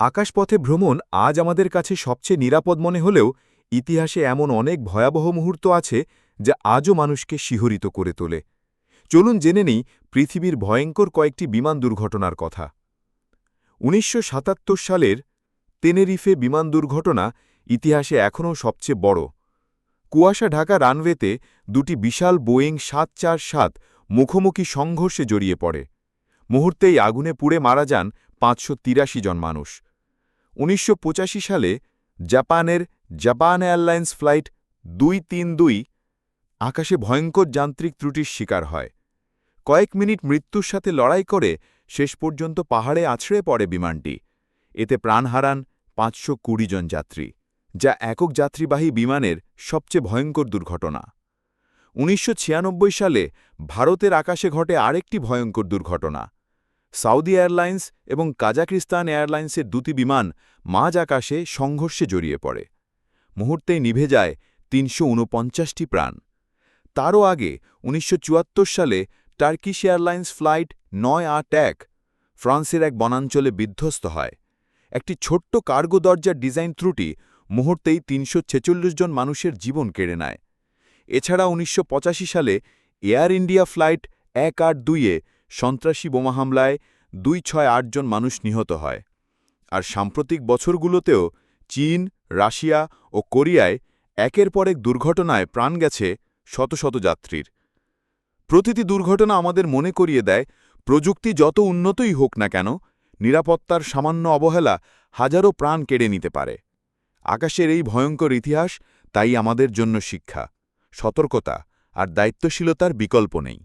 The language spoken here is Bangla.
আকাশপথে ভ্রমণ আজ আমাদের কাছে সবচেয়ে নিরাপদ মনে হলেও ইতিহাসে এমন অনেক ভয়াবহ মুহূর্ত আছে যা আজও মানুষকে শিহরিত করে তোলে। চলুন জেনে নেই পৃথিবীর ভয়ঙ্কর কয়েকটি বিমান দুর্ঘটনার কথা। উনিশশো সাতাত্তর সালের তেনেরিফে বিমান দুর্ঘটনা ইতিহাসে এখনও সবচেয়ে বড়। কুয়াশা ঢাকা রানওয়েতে দুটি বিশাল বোয়িং সাত চার সাত মুখোমুখি সংঘর্ষে জড়িয়ে পড়ে। মুহূর্তেই আগুনে পুড়ে মারা যান পাঁচশো তিরাশি জন মানুষ। উনিশশো পঁচাশি সালে জাপানের জাপান এয়ারলাইন্স ফ্লাইট দুই তিন দুই আকাশে ভয়ঙ্কর যান্ত্রিক ত্রুটির শিকার হয়। কয়েক মিনিট মৃত্যুর সাথে লড়াই করে শেষ পর্যন্ত পাহাড়ে আছড়ে পড়ে বিমানটি। এতে প্রাণ হারান পাঁচশো কুড়ি জন যাত্রী, যা একক যাত্রীবাহী বিমানের সবচেয়ে ভয়ঙ্কর দুর্ঘটনা। উনিশশো ছিয়ানব্বই সালে ভারতের আকাশে ঘটে আরেকটি ভয়ঙ্কর দুর্ঘটনা। সাউদি এয়ারলাইন্স এবং কাজাকিস্তান এয়ারলাইন্সের দুটি বিমান মাঝ আকাশে সংঘর্ষে জড়িয়ে পড়ে। মুহূর্তেই নিভে যায় তিনশো প্রাণ। তারও আগে উনিশশো চুয়াত্তর সালে টার্কিশ এয়ারলাইন্স ফ্লাইট নয় আট এক ফ্রান্সের এক বনাঞ্চলে বিধ্বস্ত হয়। একটি ছোট্ট কার্গো দরজার ডিজাইন ত্রুটি মুহূর্তেই তিনশো ছেচল্লিশ জন মানুষের জীবন কেড়ে নেয়। এছাড়া উনিশশো পঁচাশি সালে এয়ার ইন্ডিয়া ফ্লাইট এক আট দুইয়ে সন্ত্রাসী বোমা হামলায় দুই ছয় আটজন মানুষ নিহত হয়। আর সাম্প্রতিক বছরগুলোতেও চীন, রাশিয়া ও কোরিয়ায় একের পর এক দুর্ঘটনায় প্রাণ গেছে শত শত যাত্রীর। প্রতিটি দুর্ঘটনা আমাদের মনে করিয়ে দেয়, প্রযুক্তি যত উন্নতই হোক না কেন, নিরাপত্তার সামান্য অবহেলা হাজারো প্রাণ কেড়ে নিতে পারে। আকাশের এই ভয়ঙ্কর ইতিহাস তাই আমাদের জন্য শিক্ষা, সতর্কতা আর দায়িত্বশীলতার বিকল্প নেই।